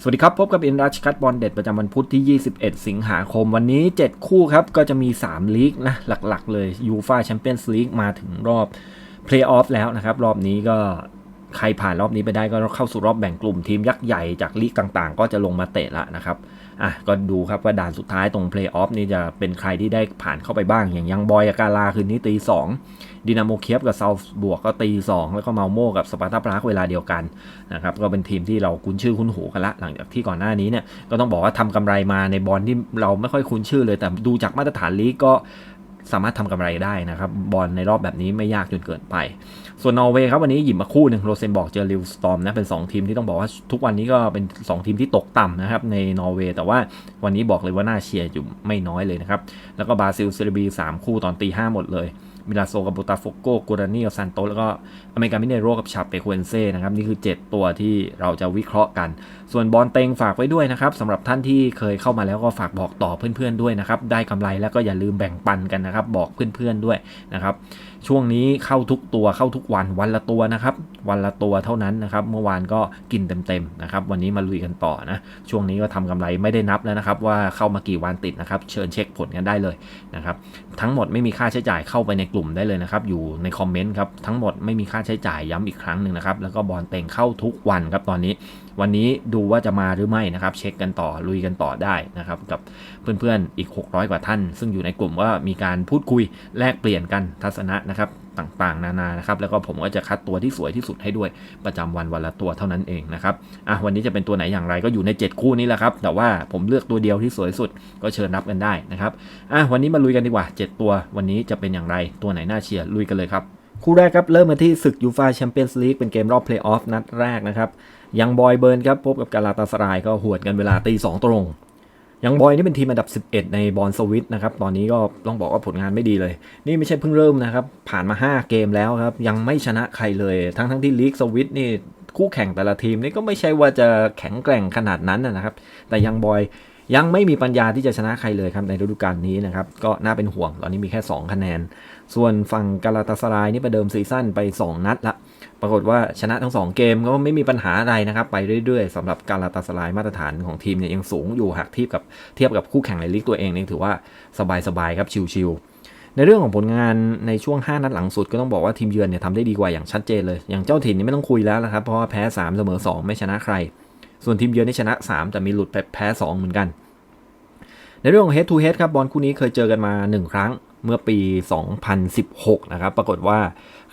สวัสดีครับ พบกับอินรัชคัตบอลเด็ดประจำวันพุธที่ 21 สิงหาคมวันนี้ 7 คู่ครับ ก็จะมี 3 ลีกนะ หลักๆ เลยยูฟาแชมเปี้ยนส์ลีกมาถึงรอบเพลย์ออฟแล้วนะครับ รอบนี้ก็ใครผ่านรอบนี้ไปได้ก็เข้าสู่รอบแบ่งกลุ่มทีมยักษ์ใหญ่จากลีกต่างๆ ก็จะลงมาเตะละนะครับ อะก็ดูครับว่าด่านสุดท้ายตรงเพลย์ออฟนี่จะเป็นใครที่ได้ผ่านเข้าไปบ้าง อย่างยังบอยกับกาลาคืนนี้ตีสองดินาโมเคียฟกับเซาท์บวกก็ตี2แล้วก็เมาโมกับสปาร์ตาปรากเวลาเดียวกันนะครับก็เป็นทีมที่เราคุ้นชื่อคุ้นหูกันละ หลังจากที่ก่อนหน้านี้เนี่ยก็ต้องบอกว่าทำกำไรมาในบอลที่เราไม่ค่อยคุ้นชื่อเลย แต่ดูจากมาตรฐานลีกก็สามารถทำกำไรได้นะครับบอลในรอบแบบนี้ไม่ยากจนเกินไป ส่วนนอร์เวย์ครับวันนี้หยิบมาคู่หนึ่งโรเซนบอกเจอริวสตอมนะเป็น 2 ทีมที่ต้องบอกว่าทุกวันนี้ก็เป็น 2 ทีมที่ตกต่ำนะครับในนอร์เวย์แต่ว่าวันนี้บอกเลยว่าน่าเชียร์อยู่ไม่น้อยเลยนะครับ แล้วก็บราซิลเซเรบีสามคู่ตอนตีห้าหมดเลยมิลาโซกับบูตาโฟโกกูรานีกับซันโตแล้วก็อเมริกามิเนโรกับชาเปโคเอนเซ่นะครับนี่คือ 7 ตัวที่เราจะวิเคราะห์กัน ส่วนบอลเต็งฝากไว้ด้วยนะครับสำหรับท่านที่เคยเข้ามาแล้วก็ฝากบอกต่อเพื่อนๆด้วยนะครับได้กำไรแล้วก็อย่าลืมแบ่งปันกันนะครับบอกเพื่อนๆด้วยนะครับ ช่วงนี้เข้าทุกตัวเข้าทุกวันวันละตัวนะครับ วันละตัวเท่านั้นนะครับ เมื่อวานก็กินเต็มๆนะครับ วันนี้มาลุยกันต่อนะ ช่วงนี้ก็ทำกำไรไม่ได้นับแล้วนะครับ ว่าเข้ามากี่วันติดนะครับ เชิญเช็คผลกันได้เลยนะครับทั้งหมดไม่มีค่าใช้จ่ายเข้าไปในกลุ่มได้เลยนะครับ อยู่ในคอมเมนต์ครับ ทั้งหมดไม่มีค่าใช้จ่ายย้ำอีกครั้งหนึ่งนะครับ แล้วก็บอลเต็งเข้าทุกวันครับตอนนี้ วันนี้ดูว่าจะมาหรือไม่นะครับ เช็คกันต่อลุยกันต่อได้นะครับ กับเพื่อนๆอีก 600 กว่าท่าน ซึ่งอยู่ในกลุ่มว่ามีการพูดคุยแลกเปลี่ยนกันทัศนะนะครับ ต่างๆ นานานะครับแล้วก็ผมก็จะคัดตัวที่สวยที่สุดให้ด้วยประจำวันวันละตัวเท่านั้นเองนะครับอะวันนี้จะเป็นตัวไหนอย่างไรก็อยู่ใน 7 คู่นี้แหละครับ แต่ว่าผมเลือกตัวเดียวที่สวยสุดก็เชิญรับกันได้นะครับอะวันนี้มาลุยกันดีกว่า 7 ตัว วันนี้จะเป็นอย่างไรตัวไหนน่าเชียร์ลุยกันเลยครับคู่แรกครับ เริ่มมาที่ศึกยูฟาแชมเปี้ยนส์ลีกเป็นเกมรอบเพลย์ออฟนัดแรกนะครับยังบอยเบิร์นครับ พบกับกาลาตาสรายก็หวดกันเวลาตีสองตรง ยังบอยนี่เป็นทีมอันดับ 11 ในบอลสวิตนะครับ ตอนนี้ก็ต้องบอกว่าผลงานไม่ดีเลย นี่ไม่ใช่เพิ่งเริ่มนะครับ ผ่านมา 5 เกมแล้วครับ ยังไม่ชนะใครเลย ทั้งทั้งที่ลีกสวิตนี่คู่แข่งแต่ละทีมนี่ก็ไม่ใช่ว่าจะแข็งแกร่งขนาดนั้นนะครับ แต่ยังบอยยังไม่มีปัญญาที่จะชนะใครเลยครับในฤดูกาลนี้นะครับ ก็น่าเป็นห่วง ตอนนี้มีแค่ 2 คะแนน ส่วนฝั่งกาลาตาสรายนี่ประเดิมซีซั่นไป 2 นัดละ ปรากฏว่าชนะทั้ง 2 เกมก็ไม่มีปัญหาอะไรนะครับ ไปเรื่อยๆสำหรับการลาตาสลายมาตรฐานของทีมเนี่ยยังสูงอยู่หากเทียบกับเทียบกับคู่แข่งในลีกตัวเองนี่ถือว่าสบายๆครับชิวๆในเรื่องของผลงานในช่วง 5 นัดหลังสุดก็ต้องบอกว่าทีมเยือนเนี่ยทำได้ดีกว่าอย่างชัดเจนเลย อย่างเจ้าถิ่นนี่ไม่ต้องคุยแล้วนะครับเพราะว่าแพ้3เสมอ2 ไม่ชนะใคร ส่วนทีมเยือนนี่ชนะ 3 แต่มีหลุดไปแพ้ 2 เหมือนกัน ในเรื่องของ head to head ครับบอลคู่นี้เคยเจอกันมา 1 ครั้ง เมื่อปี 2016 นะครับ ปรากฏว่า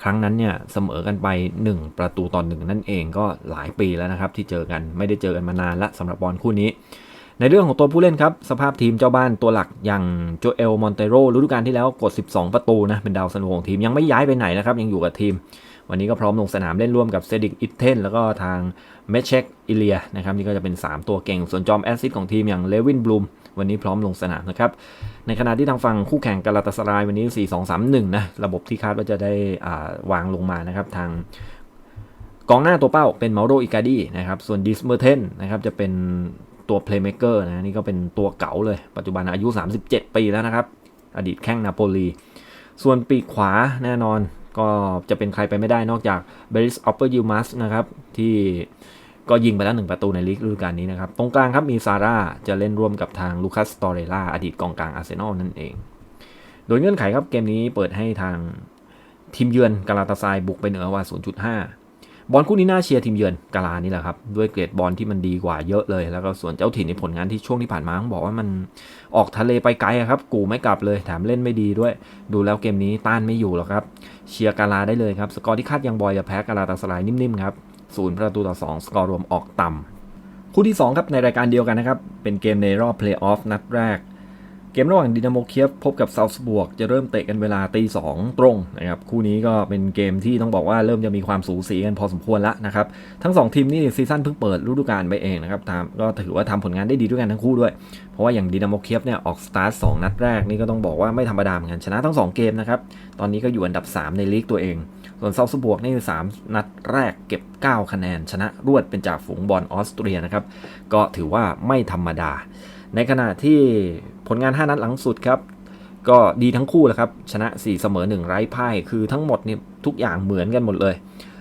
ครั้งนั้นเนี่ยเสมอกันไป 1 ประตูต่อหนึ่งนั่นเองก็หลายปีแล้วนะครับ ที่เจอกันไม่ได้เจอกันมานานละสำหรับบอลคู่นี้ ในเรื่องของตัวผู้เล่นครับ สภาพทีมเจ้าบ้านตัวหลักอย่างโจเอลมอนเตโรฤดูกาลที่แล้วกด 12 ประตูนะเป็นดาวซันโวของทีมยังไม่ย้ายไปไหนนะครับยังอยู่กับทีม วันนี้ก็พร้อมลงสนามเล่นร่วมกับเซดิกอิตเทนแล้วก็ทางเมเชคอิเลียนะครับนี่ก็จะเป็น 3 ตัวเก่งส่วนจอมแอสซิสของทีมอย่างเลวินบลูม วันนี้พร้อมลงสนามนะครับ ในขณะที่ทางฝั่งคู่แข่งกาลาตาสรายวันนี้ 4-2-3-1 นะ ระบบที่คาดว่าจะได้วางลงมานะครับทางกองหน้าตัวเป้าเป็นเมาโรอิกาดีนะครับ ส่วนดิสเมอร์เทนนะครับจะเป็นตัวเพลย์เม k เกอร์นะนี่ก็เป็นตัวเก๋าเลย ปัจจุบันอายุ 37 ปีแล้วนะครับ อดีตแข้งนาโปลี ส่วนปีกขวาแน่นอนก็จะเป็นใครไปไม่ได้นอกจากเบริสออปเปอร์ยูมัสนะครับที่ ก็ยิงไปแล้วหนึ่งประตูในลีกฤดูกาลนี้นะครับ ตรงกลางครับมีซาร่าจะเล่นร่วมกับทางลูคัสตอเรล่าอดีตกองกลางอาร์เซนอลนั่นเอง โดยเงื่อนไขครับเกมนี้เปิดให้ทางทีมเยือนกาลาตาซายบุกไปเหนือกว่า 0.5 บอลคู่นี้น่าเชียร์ทีมเยือนกาลานี่แหละครับ ด้วยเกรดบอลที่มันดีกว่าเยอะเลย แล้วก็ส่วนเจ้าถิ่นในผลงานที่ช่วงที่ผ่านมาต้องบอกว่ามันออกทะเลไปไกลครับ กูไม่กลับเลยแถมเล่นไม่ดีด้วย ดูแล้วเกมนี้ต้านไม่อยู่หรอกครับ เชียร์กาลาได้เลยครับ สกอร์ที่คาดยังบอยจะแพ้กาลาตาสลายนิ่มๆครับ ศูนย์ประตูต่อ 2 สกอร์รวมออกต่ำคู่ที่ 2 ครับในรายการเดียวกันนะครับ เป็นเกมในรอบเพลย์ออฟนัดแรก เกมระหว่างดินาโมเคียฟพบกับซาส์บวกจะเริ่มเตะกันเวลาตีสองตรงนะครับคู่นี้ก็เป็นเกมที่ต้องบอกว่าเริ่มจะมีความสูสีกันพอสมควรแล้วนะครับทั้ง 2 ทีมนี่ซีซั่นเพิ่งเปิดฤดูกาลไปเองนะครับทำก็ถือว่าทำผลงานได้ดีด้วยกันทั้งคู่ด้วย เพราะว่าอย่างดินาโมเคียฟเนี่ยออกสตาร์ทสนัดแรกนี่ก็ต้องบอกว่าไม่ธรรมดาเหมือนกันชนะทั้ง 2 เกมนะครับตอนนี้ก็อยู่อันดับ 3 ในลีกตัวเอง ส่วนเซาท์บวกนี่3นัดแรกเก็บ 9 คะแนน ชนะรวดเป็นจากฝูงบอลออสเตรียนะครับ ก็ถือว่าไม่ธรรมดา ในขณะที่ผลงาน 5 นัดหลังสุดครับก็ดีทั้งคู่แหละครับชนะ 4 เสมอ 1 ไร้พ่ายคือทั้งหมดเนี่ยทุกอย่างเหมือนกันหมดเลย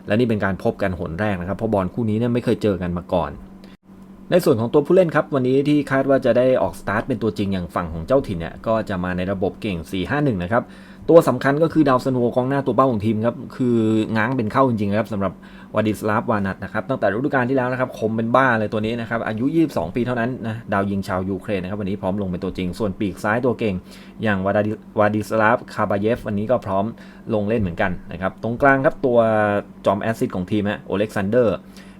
และนี่เป็นการพบกันหนแรกนะครับเพราะบอลคู่นี้เนี่ยไม่เคยเจอกันมาก่อน ในส่วนของตัวผู้เล่นครับ วันนี้ที่คาดว่าจะได้ออกสตาร์ทเป็นตัวจริงอย่างฝั่งของเจ้าถิ่นเนี่ยก็จะมาในระบบเก่ง 4-5-1 นะครับ ตัวสำคัญก็คือดาวซันโวกองหน้าตัวเป้าของทีมครับ คือง้างเป็นเข้าจริงๆครับสำหรับวาดิสลาฟวานัทนะครับ ตั้งแต่ฤดูกาลที่แล้วนะครับคมเป็นบ้าเลยตัวนี้นะครับ อายุ 22 ปีเท่านั้นนะดาวยิงชาวยูเครนนะครับวันนี้พร้อมลงเป็นตัวจริง ส่วนปีกซ้ายตัวเก่ง อย่างวาดิวาดิสลาฟคาบาเยฟวันนี้ก็พร้อมลงเล่นเหมือนกันนะครับตรงกลางครับตัวจอมแอซิดของทีมฮะโอเล็กซานเดอร์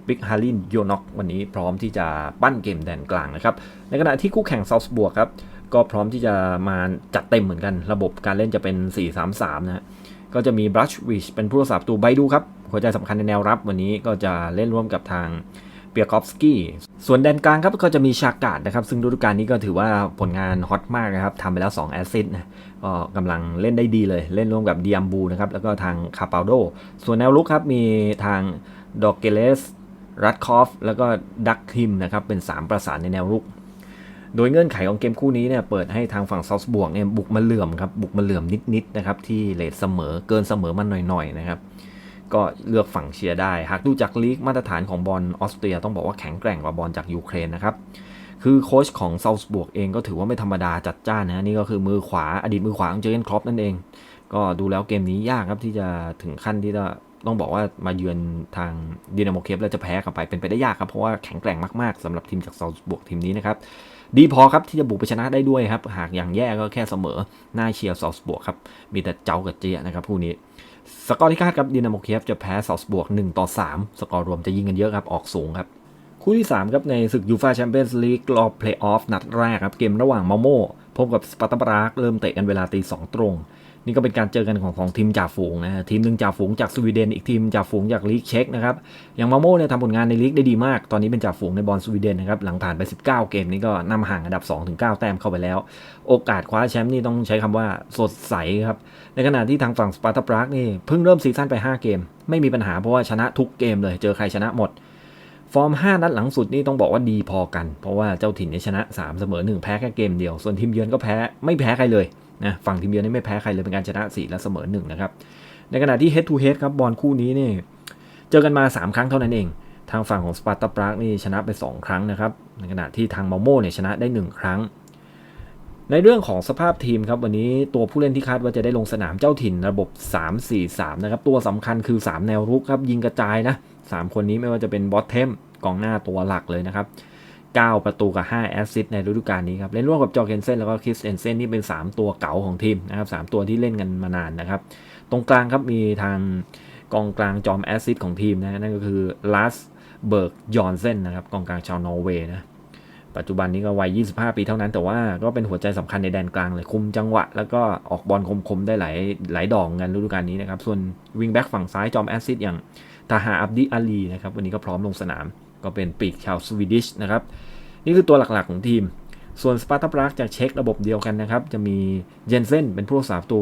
บิ๊กฮารินโยนอกวันนี้พร้อมที่จะปั้นเกมแดนกลางนะครับในขณะที่คู่แข่งซาวส์บวกครับ ก็พร้อมที่จะมาจัดเต็มเหมือนกัน ระบบการเล่นจะเป็น 4-3-3 นะฮะก็จะมีบรัชวิชเป็นผู้รักษาประตูไบดูครับ หัวใจสำคัญในแนวรับวันนี้ก็จะเล่นร่วมกับทางเปียกอฟสกี้ส่วนแดนกลางครับก็จะมีชากาดนะครับ ซึ่งฤดูกาลนี้ก็ถือว่าผลงานฮอตมากนะครับทำไปแล้ว 2 แอสซิสต์นะก็กำลังเล่นได้ดีเลย เล่นร่วมกับเดียมบูนะครับ แล้วก็ทางคาปาโด ส่วนแนวลุกครับ มีทางดอกเกเลสรัดคอฟแล้วก็ดักทิมนะครับ เป็น 3 ประสานในแนวรุก โดยเงื่อนไขของเกมคู่นี้เนี่ยเปิดให้ทางฝั่งซาส์บวกเนี่ยบุกมาเหลื่อมครับบุกมาเหลื่อมนิดๆนะครับที่เลทเสมอเกินเสมอมันหน่อยๆนะครับก็เลือกฝั่งเชียร์ได้ หากดูจากลีกมาตรฐานของบอลออสเตรียต้องบอกว่าแข็งแกร่งกว่าบอลจากยูเครนนะครับคือโค้ชของซาส์บวกเองก็ถือว่าไม่ธรรมดาจัดจ้านนะนี่ก็คือมือขวาอดีตมือขวาของเจอร์เกนครอปนั่นเอง ก็ดูแล้วเกมนี้ยากครับที่จะถึงขั้นที่จะ ต้องบอกว่ามาเยือนทางดินาโมเคฟแล้วจะแพ้กลับไปเป็นไปได้ยากครับ เพราะว่าแข็งแกร่งมาก ๆสำหรับทีมจากซาลบวกทีมนี้นะครับ ดีพอครับที่จะบุกไปชนะได้ด้วยครับ หากอย่างแย่ก็แค่เสมอหน้าเชียร์ซาลบวกครับ มีแต่เจ้ากับเจียนะครับคู่นี้สกอร์ที่คาดครับดินาโมเคฟจะแพ้ซาลบวก1ต่อ3 สกอร์รวมจะยิงกันเยอะครับออกสูงครับคู่ที่ 3 ครับในศึกยูฟาแชมเปี้ยนส์ลีกรอบเพลย์ออฟนัดแรกครับเกมระหว่างมาโมพบกับสปาร์ตาบรากเริ่มเตะกันเวลาตีสองตรง นี่ก็เป็นการเจอกันของของทีมจ่าฝูงนะฮะทีมหนึ่งจ่าฝูงจากสวีเดนอีกทีมจ่าฝูงจากลีกเช็กนะครับอย่างมาโม่เนี่ยทำผลงานในลีกได้ดีมาก ตอนนี้เป็นจ่าฝูงในบอลสวีเดนนะครับหลังผ่านไป 19 เกมนี้ก็นำห่างอันดับ 2-9 แต้มเข้าไปแล้ว โอกาสคว้าแชมป์นี่ต้องใช้คำว่าสดใสครับในขณะที่ทางฝั่งสปาร์ตาบรากนี่เพิ่งเริ่มซีซั่นไป 5 เกม ไม่มีปัญหาเพราะว่าชนะทุกเกมเลยเจอใครชนะหมดฟอร์ม 5 นัดหลังสุดนี่ต้องบอกว่าดีพอกัน เพราะว่าเจ้าถิ่นนชนะ 3 เสมอ 1 แพ้แค่เกมเดียว ส่วนทีมเยือนก็แพ้ไม่แพ้ใครเลย นะฝั่งทีมเยือนนี่ไม่แพ้ใครเลยเป็นการชนะ 4 และเสมอ1นะครับในขณะที่ head to head ครับบอลคู่นี้นี่เจอกันมา 3 ครั้งเท่านั้นเอง ทางฝั่งของสปาร์ตาปรากนี่ชนะไป 2 ครั้งนะครับในขณะที่ทางมาโม่เนี่ยชนะได้ 1 ครั้ง ในเรื่องของสภาพทีมครับวันนี้ตัวผู้เล่นที่คาดว่าจะได้ลงสนามเจ้าถิ่นระบบ 3-4-3 นะครับตัวสำคัญคือ 3 แนวรุกครับยิงกระจายนะ 3 คนนี้ไม่ว่าจะเป็นบอสเทมกองหน้าตัวหลักเลยนะครับ 9 ประตูกับ 5 แอสซิสต์ในฤดูกาลนี้ครับ เล่นร่วมกับจอร์เกนเซนแล้วก็คริสเอนเซนนี่เป็น 3 ตัวเก่าของทีมนะครับ 3 ตัวที่เล่นกันมานานนะครับ ตรงกลางครับมีทางกองกลางจอมแอสซิสต์ของทีมนะ นั่นก็คือลาสเบิร์กยอนเซนนะครับ กองกลางชาวนอร์เวย์นะ ปัจจุบันนี้ก็วัย 25 ปีเท่านั้น แต่ว่าก็เป็นหัวใจสำคัญในแดนกลางเลย คุมจังหวะ แล้วก็ออกบอลคมๆได้หลายหลายดอกกันฤดูกาลนี้นะครับ ส่วนวิงแบ็กฝั่งซ้ายจอมแอสซิสต์อย่างทาฮาอับดิอาลีนะครับ วันนี้ก็พร้อมลงสนาม ก็เป็นปีกชาวสวีดิชนะครับ นี่คือตัวหลักๆของทีม ส่วนสปาร์ตาปรากจากเช็คระบบเดียวกันนะครับ จะมีเจนเซนเป็นผู้รักษาประตู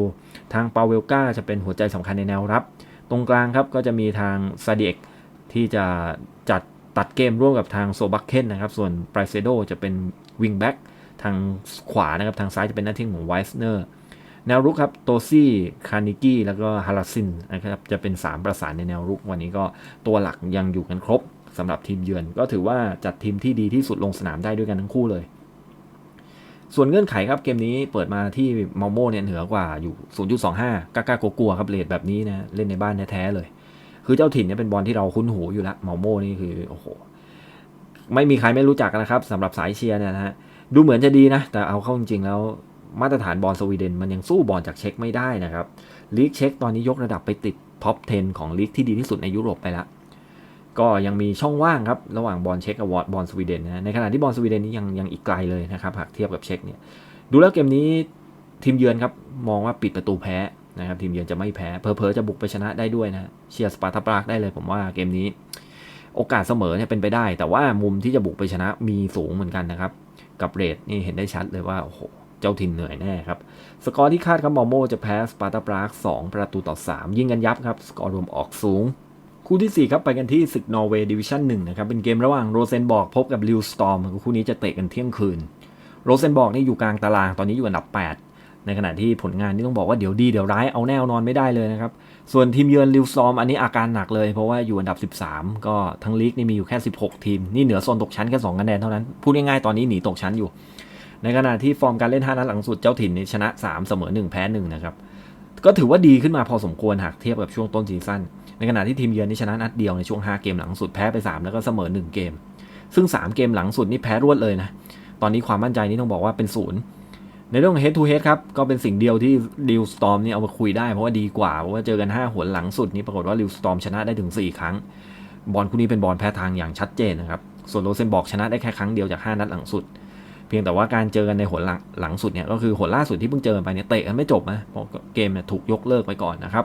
ทางปาเวลกาจะเป็นหัวใจสำคัญในแนวรับ ตรงกลางครับก็จะมีทางซาเดกที่จะจัดตัดเกมร่วมกับทางโซบักเคนนะครับ ส่วนไบรเซโดจะเป็นวิงแบ็กทางขวานะครับ ทางซ้ายจะเป็นหน้าที่ของไวส์เนอร์แนวรุกครับ โตซี่ คานิกี้ แล้วก็ฮาราซินนะครับ จะเป็น 3 ประสานในแนวรุก วันนี้ก็ตัวหลักยังอยู่กันครบ สำหรับทีมเยือน ก็ถือว่าจัดทีมที่ดีที่สุดลงสนามได้ด้วยกันทั้งคู่เลย ส่วนเงื่อนไขครับเกมนี้เปิดมาที่มาโมเนี่ยเหนือกว่าอยู่ 0.25 กล้ากลัวๆครับเลทแบบนี้นะเล่นในบ้านแท้ๆเลย คือเจ้าถิ่นเนี่ยเป็นบอลที่เราคุ้นหูอยู่แล้วมาโมนี่คือโอ้โหไม่มีใครไม่รู้จักนะครับสำหรับสายเชียร์เนี่ยนะฮะดูเหมือนจะดีนะ แต่เอาเข้าจริงๆแล้วมาตรฐานบอลสวีเดนมันยังสู้บอลจากเช็คไม่ได้นะครับลีกเช็คตอนนี้ยกระดับไปติดท็อป 10 ของลีกที่ดีที่สุดในยุโรปไปแล้ว ก็ยังมีช่องว่างครับระหว่างบอลเช็คกับบอลสวีเดนนะในขณะที่บอลสวีเดนนี้ยังยังอีกไกลเลยนะครับหากเทียบกับเช็คเนี่ยดูแล้วเกมนี้ทีมเยือนครับมองว่าปิดประตูแพ้นะครับทีมเยือนจะไม่แพ้เพอๆจะบุกไปชนะได้ด้วยนะเชียร์สปาร์ตาปรากได้เลยผมว่าเกมนี้ โอกาสเสมอเนี่ยเป็นไปได้ แต่ว่ามุมที่จะบุกไปชนะมีสูงเหมือนกันนะครับกับเรทนี่เห็นได้ชัดเลยว่าโอ้โหเจ้าถิ่นเหนื่อยแน่ครับ สกอร์ที่คาดครับมอโมจะแพ้สปาร์ตาปราก2ประตูต่อ 3 ยิงกันยับครับ สกอร์รวมออกสูง คู่ที่ 4 ครับ ไปกันที่ศึกนอร์เวย์ดิวิชั่น1นะครับ เป็นเกมระหว่างโรเซนบอกพบกับลิวสตอมคู่นี้จะเตะกันเที่ยงคืน โรเซนบอกนี่อยู่กลางตารางตอนนี้อยู่อันดับ 8 ในขณะที่ผลงานที่ต้องบอกว่าเดี๋ยวดีเดี๋ยวร้ายเอาแน่นอนไม่ได้เลยนะครับ ส่วนทีมเยือนลิวซอมอันนี้อาการหนักเลย เพราะว่าอยู่อันดับ 13 ก็ทั้งลีกนี่มีอยู่แค่ 16 ทีม นี่เหนือโซนตกชั้นแค่2คะแนนเท่านั้น พูดง่ายๆตอนนี้หนีตกชั้นอยู่ ในขณะที่ฟอร์มการเล่น5นัดหลังสุดเจ้าถิ่นนี่ชนะ 3 เสมอ 1 แพ้1นะครับ ก็ถือว่าดีขึ้นมาพอสมควรหากเทียบกับช่วงต้นซีซั่น ในขณะที่ทีมเยือนนี่ชนะนัดเดียวในช่วง 5 เกมหลังสุดแพ้ไป 3 แล้วก็เสมอ 1 เกม ซึ่ง 3 เกมหลังสุดนี่แพ้รวดเลยนะ ตอนนี้ความมั่นใจนี่ต้องบอกว่าเป็นศูนย์ในเรื่องของ head to head ครับก็เป็นสิ่งเดียวที่ดิวสตอมนี่เอามาคุยได้เพราะว่าดีกว่าเพราะว่าเจอกัน 5 หนหลังสุดนี่ปรากฏว่าดิวสตอมชนะได้ถึง 4 ครั้ง บอลคู่นี้เป็นบอลแพ้ทางอย่างชัดเจนนะครับส่วนโรเซนบอกชนะได้แค่ครั้งเดียวจาก 5 นัดหลังสุด เพียงแต่ว่าการเจอกันในหนหลังหลังสุดเนี่ยก็คือหนล่าสุดที่เพิ่งเจอไปเนี่ยเตะกันไม่จบนะเพราะเกมเนี่ยถูกยกเลิกไปก่อนนะครับ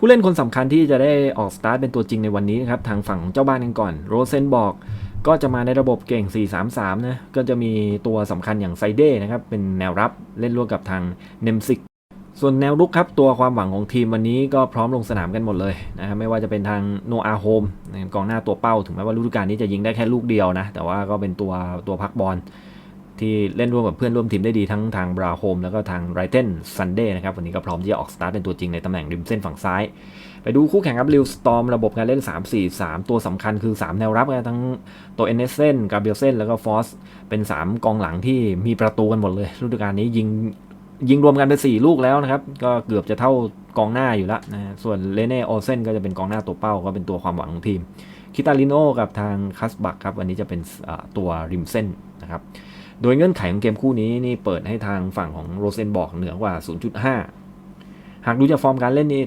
ผู้เล่นคนสำคัญที่จะได้ออกสตาร์ทเป็นตัวจริงในวันนี้นะครับทางฝั่งของเจ้าบ้านกันก่อนโรเซนบอกก็จะมาในระบบเก่ง 4-3-3 นะ ก็จะมีตัวสำคัญอย่างไซเด้นะครับ เป็นแนวรับเล่นร่วมกับทางเนมซิก ส่วนแนวรุกครับ ตัวความหวังของทีมวันนี้ก็พร้อมลงสนามกันหมดเลยนะครับไม่ว่าจะเป็นทางโนอาโฮมกองหน้าตัวเป้า ถึงแม้ว่าฤดูกาลนี้จะยิงได้แค่ลูกเดียวนะ แต่ว่าก็เป็นตัวตัวพักบอล ที่เล่นร่วมกับเพื่อนร่วมทีมได้ดีทั้งทางบราโฮมแล้วก็ทางไรเทนซันเดย์นะครับวันนี้ก็พร้อมที่จะออกสตาร์ทเป็นตัวจริงในตำแหน่งริมเส้นฝั่งซ้าย ไปดูคู่แข่งครับลิวสตอมระบบการเล่น 3-4-3 ตัวสำคัญคือ 3 แนวรับนะทั้งตัวเอเนเซนกาเบลเซนแล้วก็ฟอสเป็น 3 กองหลังที่มีประตูกันหมดเลยฤดูกาลนี้ยิงยิงรวมกันเป็น4ลูกแล้วนะครับ ก็เกือบจะเท่ากองหน้าอยู่แล้วนะส่วนเลเน่โอเซนก็จะเป็นกองหน้าตัวเป้าก็เป็นตัวความหวังของทีมคิตาลิโนกับทางคัสบักครับวันนี้จะเป็นตัวริมเส้นนะครับ โดยเงื่อนไขของเกมคู่นี้นี่เปิดให้ทางฝั่งของโรเซนบอกเหนือกว่า 0.5 หากดูจากฟอร์มการเล่นนี่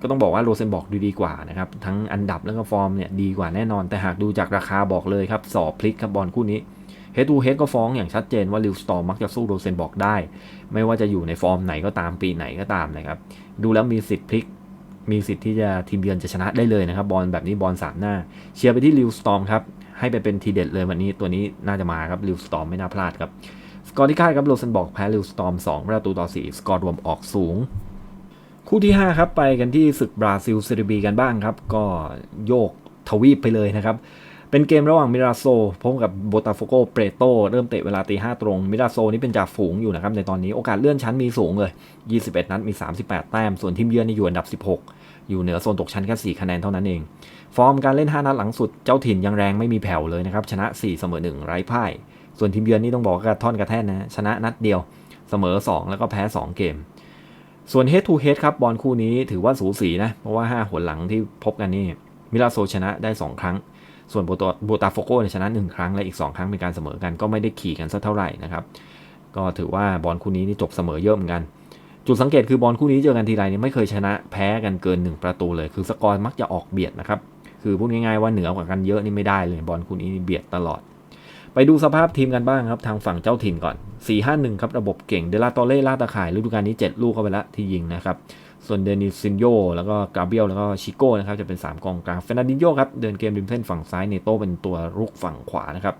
ก็ต้องบอกว่าโรเซนบอกดูดีกว่านะครับ ทั้งอันดับแล้วก็ฟอร์มเนี่ยดีกว่าแน่นอน แต่หากดูจากราคาบอกเลยครับ สอบพลิกครับบอลคู่นี้เฮด o ูเฮดก็ฟ้องอย่างชัดเจนว่าลิวสตอร์มักจะสู้โรเซนบอกได้ ไม่ว่าจะอยู่ในฟอร์มไหนก็ตามปีไหนก็ตามนะครับ ดูแล้วมีสิทธิ์พลิก มีสิทธิ์ที่จะทีมเยือนจะชนะได้เลยนะครับ บอลแบบนี้บอลสามหน้า เชียร์ไปที่ลิวสตอมครับ ให้ไปเป็นทีเด็ดเลยวันนี้ตัวนี้น่าจะมาครับลิวสตอมไม่น่าพลาดครับ สกอร์ที่คาดครับโรเซนบอกแพ้ลิวสตอม2ประตูต่อ 4 สกอร์รวมออกสูง คู่ที่ 5 ครับ ไปกันที่ศึกบราซิลเซเรบีกันบ้างครับ ก็โยกทวีปไปเลยนะครับเป็นเกมระหว่างมิราโซพบกับโบตาโฟโกเปรโตเริ่มเตะเวลาตีห้าตรง มิราโซนี่เป็นจ่าฝูงอยู่นะครับ ในตอนนี้โอกาสเลื่อนชั้นมีสูงเลย 21 นัดมี 38 แต้ม ส่วนทีมเยือนนี่อยู่อันดับ 16 อยู่เหนือโซนตกชั้นแค่4คะแนนเท่านั้นเอง ฟอร์มการเล่น 5 นัดหลังสุดเจ้าถิ่นยังแรงไม่มีแผ่วเลยนะครับ ชนะ 4 เสมอ 1 ไร้พ่าย ส่วนทีมเยือนนี่ต้องบอกกระท่อนกระแท่นนะชนะนัดเดียวเสมอ 2 แล้วก็แพ้ 2 เกม ส่วน head to head ครับบอลคู่นี้ถือว่าสูสีนะเพราะว่า 5 หัวหลังที่พบกันนี่มิลาโซชนะได้ 2 ครั้ง ส่วนโบตาโฟโกชนะ1ครั้งและอีก 2 ครั้งเป็นการเสมอกันก็ไม่ได้ขี่กันสักเท่าไหร่นะครับก็ถือว่าบอลคู่นี้นี่จบเสมอเยอะเหมือนกัน จุดสังเกตคือบอลคู่นี้เจอกันทีไรนี่ไม่เคยชนะแพ้กันเกิน 1 ประตูเลย คือสกอร์มักจะออกเบียดนะครับ คือพูดง่ายๆว่าเหนือกว่ากันเยอะนี่ไม่ได้เลยบอลคู่นี้เบียดตลอด ไปดูสภาพทีมกันบ้างครับทางฝั่งเจ้าถิ่นก่อน 4-5-1 ครับระบบเก่งเดลาโตเล่ลาตะข่ายฤดูกาลนี้ 7 ลูกเข้าไปล้วที่ยิงนะครับส่วนเดนิสซินโยแล้วก็กาเบียลแล้วก็ชิโก้นะครับจะเป็น 3 กองกลางเฟนันดินโยครับเดินเกมริมเส้นฝั่งซ้ายเนโตเป็นตัวรุกฝั่งขวานะครับ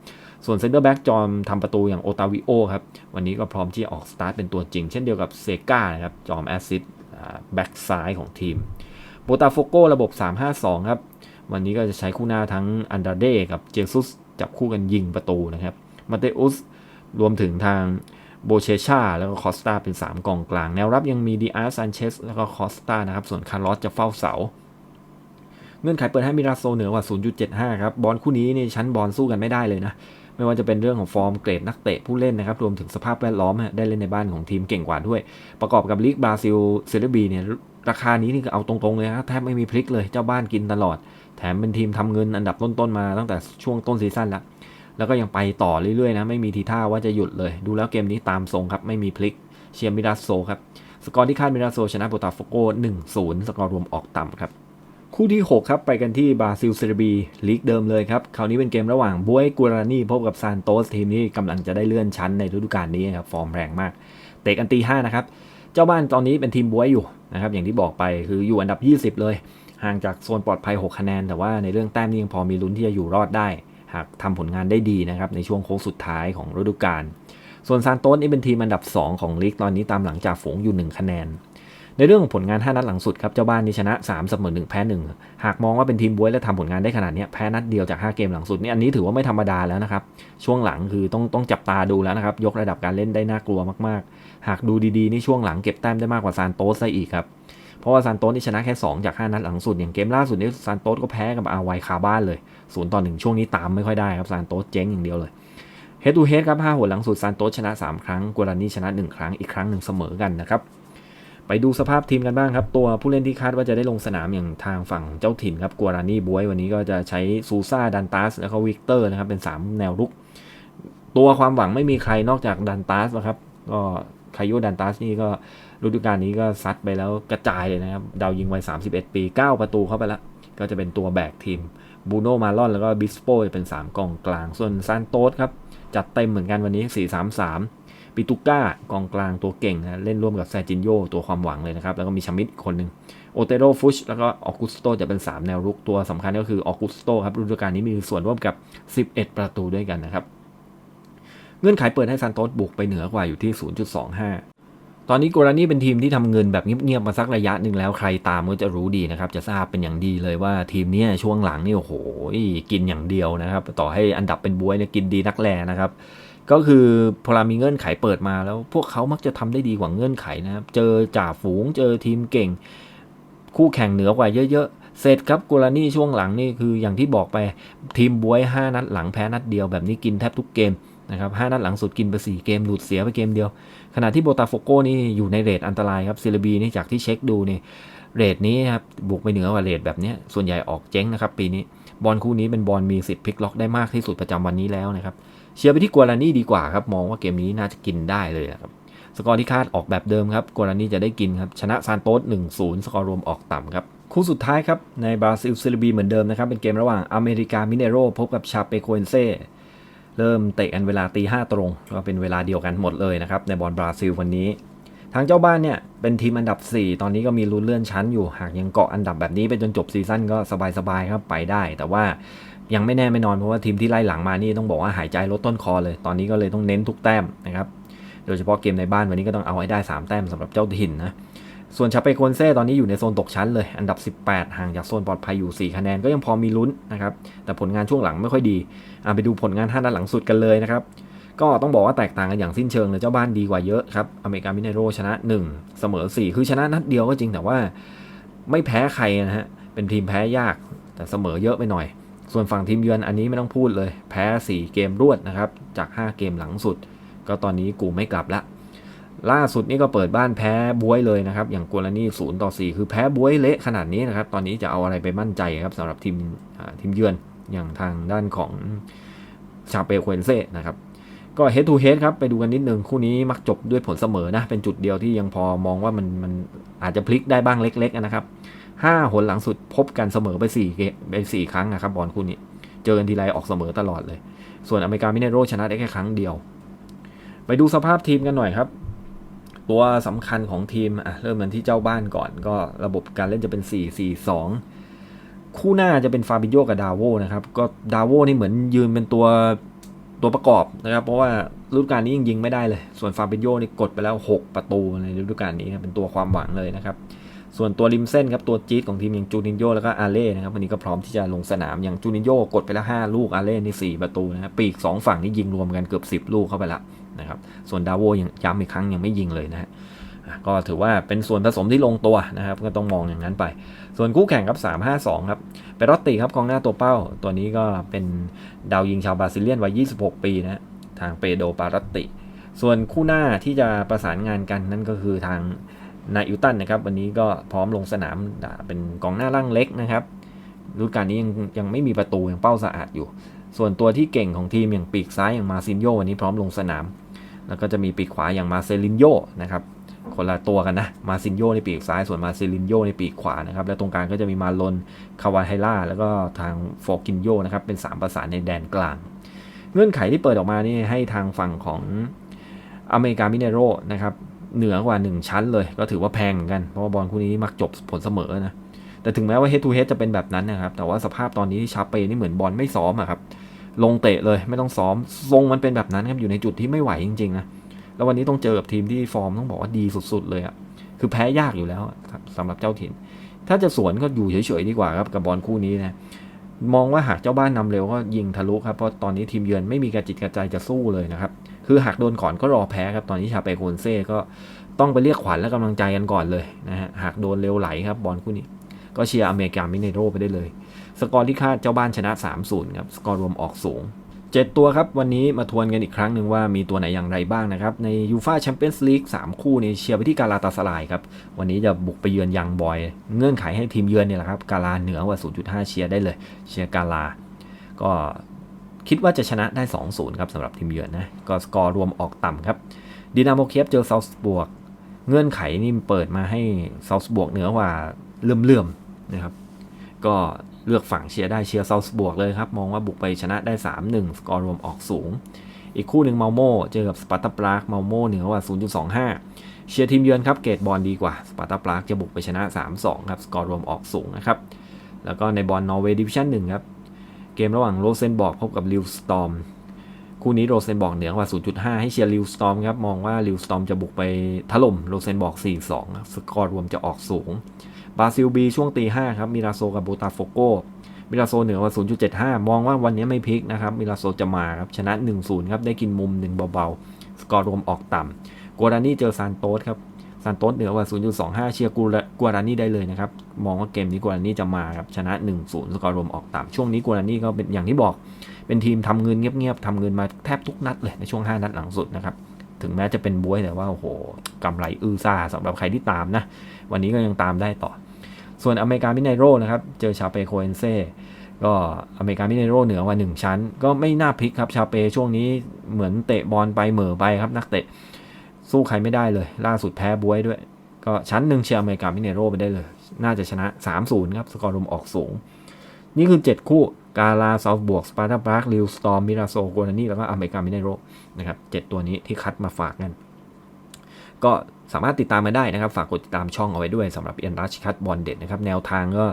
ส่วนเซนเตอร์แบ็กจอมทำประตูอย่างโอตาวิโอครับ วันนี้ก็พร้อมที่จะออกสตาร์ทเป็นตัวจริง เช่นเดียวกับเซกานะครับ จอมแอสซิสแบ็กซ้ายของทีมโบตาโฟโกระบบ 3-5-2 ครับ วันนี้ก็จะใช้คู่หน้าทั้งอันดาเดกับเจซุสจับคู่กันยิงประตูนะครับ มาเตอุสรวมถึงทางโบเชชาแล้วก็คอสตาเป็น 3กองกลาง แนวรับยังมีดีอาร์ซันเชสแล้วก็คอสตานะครับ ส่วนคาร์ลอสจะเฝ้าเสา เงื่อนไขเปิดให้มิราโซเหนือกว่า 0.75 ครับ บอลคู่นี้นี่ชั้นบอลสู้กันไม่ได้เลยนะ ไม่ว่าจะเป็นเรื่องของฟอร์มเกรดนักเตะผู้เล่นนะครับ รวมถึงสภาพแวดล้อมได้เล่นในบ้านของทีมเก่งกว่าด้วย ประกอบกับลีกบราซิลเซเรบีเนี่ยราคานี้นี่เอาตรงๆเลยครับแทบไม่มีพลิกเลยเจ้าบ้านกินตลอด แถมเป็นทีมทำเงินอันดับต้นๆมาตั้งแต่ช่วงต้นซีซั่นแล้วแล้วก็ยังไปต่อเรื่อยๆนะไม่มีทีท่าว่าจะหยุดเลย ดูแล้วเกมนี้ตามทรงครับไม่มีพลิกเชียร์มิราโซครับสกอร์ที่คาดมิราโซชนะโบตาโฟโก1-0 สกอร์รวมออกต่ำครับ คู่ที่ 6 ครับ ไปกันที่บราซิลเซเรบีลีกเดิมเลยครับ คราวนี้เป็นเกมระหว่างบวยกูรานีพบกับซานโตสทีมนี้กำลังจะได้เลื่อนชั้นในฤดูกาลนี้ครับ ฟอร์มแรงมาก เตะกันตีห้านะครับ เจ้าบ้านตอนนี้เป็นทีมบวยอยู่นะครับ อย่างที่บอกไปคืออยู่อันดับ 20 เลย ห่างจากโซนปลอดภัย 6 คะแนน แต่ว่าในเรื่องแต้มนี่ยังพอมีลุ้นที่จะอยู่รอดได้ หากทำผลงานได้ดีนะครับในช่วงโค้งสุดท้ายของฤดูกาล ส่วนซานโตสนี่เป็นทีมอันดับ 2 ของลีกตอนนี้ตามหลังจากฝูงอยู่ 1 คะแนน ในเรื่องของผลงาน 5 นัดหลังสุดครับเจ้าบ้านนี่ชนะ3เสมอ1แพ้1หากมองว่าเป็นทีมบวยและทำผลงานได้ขนาดนี้แพ้นัดเดียวจาก 5 เกมหลังสุดนี่อันนี้ถือว่าไม่ธรรมดาแล้วนะครับช่วงหลังคือต้องต้องจับตาดูแล้วนะครับยกระดับการเล่นได้น่ากลัวมากๆ หากดูดีๆนี่ช่วงหลังเก็บแต้มได้มากกว่าซานโตสซะอีกครับเพราะว่าซานโตสนี่ชนะแค่ 2 จาก 5 นัดหลังสุดอย่างเกมล่าสุดนี่ซานโตสก็แพ้กับอาไวคาบ้านเลยศูนย์ต่อหนึ่งช่วงนี้ตามไม่ค่อยได้ครับซานโตสเจ๊งอย่างเดียวเลยเฮดูเฮดครับ5หัวหลังสุดซานโตสชนะ 3 ครั้งกัวรานีชนะ 1 ครั้งอีกครั้งหนึ่งเสมอกันนะครับ ไปดูสภาพทีมกันบ้างครับ ตัวผู้เล่นที่คาดว่าจะได้ลงสนามอย่างทางฝั่งเจ้าถิ่นครับกัวรานี่บวยวันนี้ก็จะใช้ซูซ่าดันตัสแล้วก็วิกเตอร์นะครับเป็น 3 แนวรุก ตัวความหวังไม่มีใครนอกจากดันตัสนะครับก็คายุดันตัสนี่ก็ฤดูกาลนี้ก็ซัดไปแล้วกระจายเลยนะครับ ดาวยิงวัย 31 ปี 9 ประตูเข้าไปแล้วก็จะเป็นตัวแบกทีมบูโนมาลอนแล้วก็บิสโปเป็น 3กองกลาง ส่วนซานโตสครับ จัดเต็มเหมือนกันวันนี้ 4-3-3 ปิตุก้ากองกลางตัวเก่งนะเล่นร่วมกับแซจินโยตัวความหวังเลยนะครับ แล้วก็มีชามิดคนหนึ่งโอเตโรฟุชแล้วก็ออกุสโตจะเป็น 3 แนวรุกตัวสำคัญก็คือออกุสโตครับฤดูกาลนี้มีส่วนร่วมกับ 11 ประตูด้วยกันนะครับ เงื่อนไขเปิดให้ซานโตสบุกไปเหนือกว่าอยู่ที่ 0.25ตอนนี้โกรานี่เป็นทีมที่ทำเงินแบบเงียบๆมาสักระยะหนึ่งแล้วใครตามก็จะรู้ดีนะครับ จะทราบเป็นอย่างดีเลยว่าทีมนี้ช่วงหลังนี่โอ้โหกินอย่างเดียวนะครับ ต่อให้อันดับเป็นบวยเนี่ยกินดีนักแลนะครับ ก็คือพอเรามีเงื่อนไขเปิดมาแล้วพวกเขามักจะทำได้ดีกว่าเงื่อนไขนะครับ เจอจ่าฝูงเจอทีมเก่ง คู่แข่งเหนือกว่าเยอะๆ เสร็จครับกูรานี่ช่วงหลังนี่คืออย่างที่บอกไปทีมบวย 5 นัดหลังแพ้นัดเดียวแบบนี้กินแทบทุกเกมนะครับ5นัดหลังสุดกินไป 4 เกม หลุดเสียไปเกมเดียว ขณะที่โบตาโฟโกนี่อยู่ในเรทอันตรายครับซิลบีนี่จากที่เช็คดูนี่เรทนี้ครับบุกไปเหนือกว่าเรทแบบนี้ส่วนใหญ่ออกเจ๊งนะครับปีนี้ บอลคู่นี้เป็นบอลมีสิทธิ์พลิกล็อกได้มากที่สุดประจำวันนี้แล้วนะครับ เชียร์ไปที่กัวรานี่ดีกว่าครับ มองว่าเกมนี้น่าจะกินได้เลยครับ สกอร์ที่คาดออกแบบเดิมครับกัวรานี่จะได้กินครับ ชนะซานโตส1-0 สกอร์รวมออกต่ำครับ คู่สุดท้ายครับ ในบราซิลซิลบีเหมือนเดิมนะครับ เป็นเกมระหว่างอเมริกามิเนโรพบกับชาเปโคเอนเซเริ่มเตะกันเวลาตีห้าตรง ก็เป็นเวลาเดียวกันหมดเลยนะครับในบอลบราซิลวันนี้ ทางเจ้าบ้านเนี่ยเป็นทีมอันดับ 4 ตอนนี้ก็มีลุ้นเลื่อนชั้นอยู่หากยังเกาะอันดับแบบนี้ไปจนจบซีซั่นก็สบายๆครับไปได้ แต่ว่ายังไม่แน่ไม่นอนเพราะว่าทีมที่ไล่หลังมานี่ต้องบอกว่าหายใจลดต้นคอเลย ตอนนี้ก็เลยต้องเน้นทุกแต้มนะครับโดยเฉพาะเกมในบ้านวันนี้ก็ต้องเอาให้ได้ 3 แต้มสำหรับเจ้าถิ่นนะส่วนชาเปโกนเซ่ตอนนี้อยู่ในโซนตกชั้นเลย อันดับ 18 ห่างจากโซนปลอดภัยอยู่ 4 คะแนนก็ยังพอมีลุ้นนะครับ แต่ผลงานช่วงหลังไม่ค่อยดีอไปดูผลงาน5นัดหลังสุดกันเลยนะครับ ก็ต้องบอกว่าแตกต่างกันอย่างสิ้นเชิงเลยเจ้าบ้านดีกว่าเยอะครับอเมริกามิเนโรชนะ 1 เสมอ 4 คือชนะนัดเดียวก็จริงแต่ว่าไม่แพ้ใครนะฮะเป็นทีมแพ้ยากแต่เสมอเยอะไปหน่อย ส่วนฝั่งทีมเยือนอันนี้ไม่ต้องพูดเลย แพ้ 4 เกมรวดนะครับจาก 5 เกมหลังสุด ก็ตอนนี้กูไม่กลับละล่าสุดนี่ก็เปิดบ้านแพ้บวยเลยนะครับ อย่างกัวลานี่ศูนย์ต่อ4คือแพ้บวยเละขนาดนี้นะครับ ตอนนี้จะเอาอะไรไปมั่นใจครับสำหรับทีมทีมเยือนอย่างทางด้านของชาเปเควนเซ่นะครับ ก็ head to head ครับ ไปดูกันนิดนึงคู่นี้มักจบด้วยผลเสมอนะ เป็นจุดเดียวที่ยังพอมองว่ามันมันอาจจะพลิกได้บ้างเล็ก ๆ นะครับห้าหนหลังสุดพบกันเสมอไป4เกไปสี่ครั้งนะครับบอลคู่นี้ เจอกันทีไรออกเสมอตลอดเลย ส่วนอเมริกามิเนโรชนะได้แค่ครั้งเดียว ไปดูสภาพทีมกันหน่อยครับ ตัวสำคัญของทีมอะเริ่มกันที่เจ้าบ้านก่อน ก็ระบบการเล่นจะเป็น 4-4-2 คู่หน้าจะเป็นฟาบิโยกับดาวโวนะครับ ก็ดาวโวนี่เหมือนยืนเป็นตัว ตัวประกอบนะครับ เพราะว่าฤดูกาลนี้ยังยิงไม่ได้เลย ส่วนฟาบิโยนี่กดไปแล้ว 6 ประตูในฤดูกาลนี้เป็นตัวความหวังเลยนะครับ ส่วนตัวริมเส้นครับตัวจี๊ดของทีมอย่างจูนินโยแล้วก็อาเล่นะครับวันนี้ก็พร้อมที่จะลงสนามอย่างจูนินโยกดไปแล้ว 5 ลูกอาเล่นี่4ประตูนะครับปีก 2 ฝั่งนี่ยิงรวมกันเกือบ 10 ลูกเข้าไปแล้วนะครับส่วนดาวโวยังย้ำอีกครั้งยังไม่ยิงเลยนะฮะ ก็ถือว่าเป็นส่วนผสมที่ลงตัวนะครับ ก็ต้องมองอย่างนั้นไป ส่วนคู่แข่งครับ 3-5-2 ครับเปรอตติครับกองหน้าตัวเป้า ตัวนี้ก็เป็นดาวยิงชาวบราซิเลียนวัย 26 ปีนะทางเปโดปารติ ส่วนคู่หน้าที่จะประสานงานกันนั่นก็คือทางนาอิวตันนะครับ วันนี้ก็พร้อมลงสนามเป็นกองหน้าร่างเล็กนะครับรุ่นการนี้ยังยังไม่มีประตูยังเป้าสะอาดอยู่ ส่วนตัวที่เก่งของทีมอย่างปีกซ้ายอย่างมาซินโยวันนี้พร้อมลงสนาม แล้วก็จะมีปีกขวาอย่างมาเซลินโยนะครับ คนละตัวกันนะ มาซินโยในปีกซ้าย ส่วนมาเซลินโยในปีกขวานะครับ และตรงกลางก็จะมีมาลน คาวาไฮล่า แล้วก็ทางโฟกินโยนะครับ เป็น 3 ประสานในแดนกลาง เงื่อนไขที่เปิดออกมานี่ให้ทางฝั่งของอเมริกามิเนโรนะครับ เหนือกว่า 1 ชั้นเลย ก็ถือว่าแพงเหมือนกัน เพราะว่าบอลคู่นี้มักจบผลเสมอนะ แต่ถึงแม้ว่า head to head จะเป็นแบบนั้นนะครับ แต่ว่าสภาพตอนนี้ที่ชาเปนี่เหมือนบอลไม่ซ้อมอะครับ ลงเตะเลยไม่ต้องซ้อม ทรงมันเป็นแบบนั้นครับ อยู่ในจุดที่ไม่ไหวจริงๆนะ แล้ววันนี้ต้องเจอกับทีมที่ฟอร์มต้องบอกว่าดีสุด ๆ เลยอะคือแพ้ยากอยู่แล้วครับสำหรับเจ้าถิ่น ถ้าจะสวนก็อยู่เฉยๆดีกว่าครับกับบอลคู่นี้นะมองว่าหากเจ้าบ้านนำเร็วก็ยิงทะลุครับเพราะตอนนี้ทีมเยือนไม่มีกระจิตกระใจจะสู้เลยนะครับคือหากโดนก่อนก็รอแพ้ครับตอนนี้ชาเปโคนเซ่ก็ต้องไปเรียกขวัญและกำลังใจกันก่อนเลยนะฮะหากโดนเร็วไหลครับบอลคู่นี้ ก็เชียร์อเมริกามิเนโรไปได้เลย สกอร์ที่คาดเจ้าบ้านชนะ 3-0ครับสกอร์รวมออกสูง 7 ตัวครับ วันนี้มาทวนกันอีกครั้งหนึ่งว่ามีตัวไหนอย่างไรบ้างนะครับ ในยูฟาแชมเปี้ยนส์ลีก3คู่นี้เชียร์ไปที่กาลาตาสลายครับ วันนี้จะบุกไปเยือนยังบอย เงื่อนไขให้ทีมเยือนเนี่ยแหละครับ กาลาเหนือกว่า 0.5 เชียร์ได้เลย เชียร์กาลา ก็คิดว่าจะชนะได้ 2-0 ครับสำหรับทีมเยือนนะ ก็สกอร์รวมออกต่ำครับดินาโมเคียฟเจอเซาส์บวก เงื่อนไขนี่เปิดมาให้เซาส์บวกเหนือกว่าเลื่อมๆนะครับ ก็ เลือกฝั่งเชียร์ได้เชียร์ซาส์บวกเลยครับ มองว่าบุกไปชนะได้ 3-1 สกอร์รวมออกสูง อีกคู่หนึ่งเมาโมเจอกับสปาร์ตาปรากเมาโมเหนือกว่า 0.25 เชียร์ทีมเยือนครับเกตบอลดีกว่าสปาร์ตาปรากจะบุกไปชนะ 3-2 ครับ สกอร์รวมออกสูงนะครับแล้วก็ในบอลนอร์เวย์ดิวิชั่น1ครับ เกมระหว่างโรเซนบอกพบกับลิวสตอมคู่นี้โรเซนบอกเหนือกว่า 0.5 ให้เชียร์ลิวสตอมครับมองว่าลิวสตอมจะบุกไปถล่มโรเซนบอก4-2สกอร์รวมจะออกสูง บราซิลบีช่วงตี5ครับมิราโซกับโบตาโฟโกมิราโซเหนือกว่า 0.75 มองว่าวันนี้ไม่พลิกนะครับ มิราโซจะมาครับ ชนะ 1-0 ครับ ได้กินมุมหนึ่งเบาๆ สกอร์รวมออกต่ำกัวรานี่เจอซานโตสครับ ซานโตสเหนือกว่า 0.25 เชียร์กูกัวรานี่ได้เลยนะครับ มองว่าเกมนี้กัวรานี่จะมาครับ ชนะ 1-0 สกอร์รวมออกต่ำ ช่วงนี้กัวรานี่ก็เป็นอย่างที่บอก เป็นทีมทำเงินเงียบๆทำเงินมาแทบทุกนัดเลยในช่วง 5 นัดหลังสุดนะครับ ถึงแม้จะเป็นบวยแต่ว่าโอ้โหกำไรอื้อซ่าสำหรับใครที่ตามนะ วันนี้ก็ยังตามได้ต่อ ส่วนอเมริกามิไนโรนะครับ เจอชาเปโคเอนเซ่ก็อเมริกามิไนโรเหนือกว่า 1 ชั้น ก็ไม่น่าพลิกครับชาเปช่วงนี้เหมือนเตะบอลไปเหม่อไปครับนักเตะสู้ใครไม่ได้เลย ล่าสุดแพ้บวยด้วย ก็ชั้นหนึ่งเชียร์อเมริกามิเนโรไปได้เลย น่าจะชนะ 3-0 ครับสกอร์รวมออกสูง นี่คือ 7 คู่กาลาซาบวกสปาร์ตาบาร์กลิวสตอมมิราโซโกนานี่แล้วก็อเมริกามิเนโรนะครับเตัวนี้ที่คัดมาฝากกัน ก็ สามารถติดตามมาได้นะครับ ฝากกดติดตามช่องเอาไว้ด้วยสำหรับเอ็นรัชคัดบอลเด็ดนะครับ แนวทางก็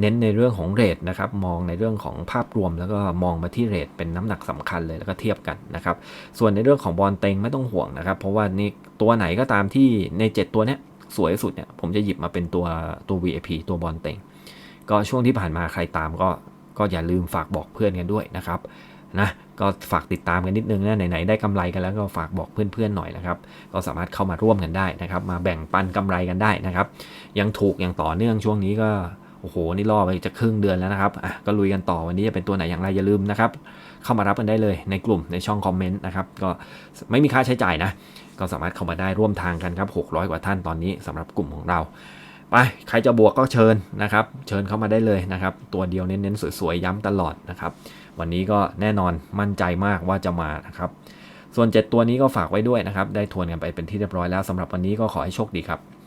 เน้นในเรื่องของเรทนะครับ มองในเรื่องของภาพรวม แล้วก็มองมาที่เรทเป็นน้ำหนักสำคัญเลยแล้วก็เทียบกันนะครับ ส่วนในเรื่องของบอลเต็งไม่ต้องห่วงนะครับ เพราะว่านี่ตัวไหนก็ตามที่ใน 7 ตัวเนี้ยสวยสุดเนี่ยผมจะหยิบมาเป็นตัวตัว VIP ตัวบอลเต็งก็ช่วงที่ผ่านมาใครตามก็ก็อย่าลืมฝากบอกเพื่อนกันด้วยนะครับ นะก็ฝากติดตามกันนิดนึงนะไหนๆได้กำไรกันแล้วก็ฝากบอกเพื่อนๆหน่อยนะครับ ก็สามารถเข้ามาร่วมกันได้นะครับ มาแบ่งปันกำไรกันได้นะครับ ยังถูกอย่างต่อเนื่องช่วงนี้ก็โอ้โหนี่ล่อไปจะครึ่งเดือนแล้วนะครับอะก็ลุยกันต่อวันนี้จะเป็นตัวไหนอย่างไรอย่าลืมนะครับเข้ามารับกันได้เลยในกลุ่มในช่องคอมเมนต์นะครับก็ไม่มีค่าใช้จ่ายนะก็สามารถเข้ามาได้ร่วมทางกันครับ600 กว่าท่านตอนนี้สำหรับกลุ่มของเราไปใครจะบวกก็เชิญนะครับ เชิญเข้ามาได้เลยนะครับ ตัวเดียวเน้นๆสวยๆย้ำตลอดนะครับ วันนี้ก็แน่นอนมั่นใจมากว่าจะมานะครับ ส่วน 7 ตัวนี้ก็ฝากไว้ด้วยนะครับ ได้ทวนกันไปเป็นที่เรียบร้อยแล้วสำหรับวันนี้ก็ขอให้โชคดีครับ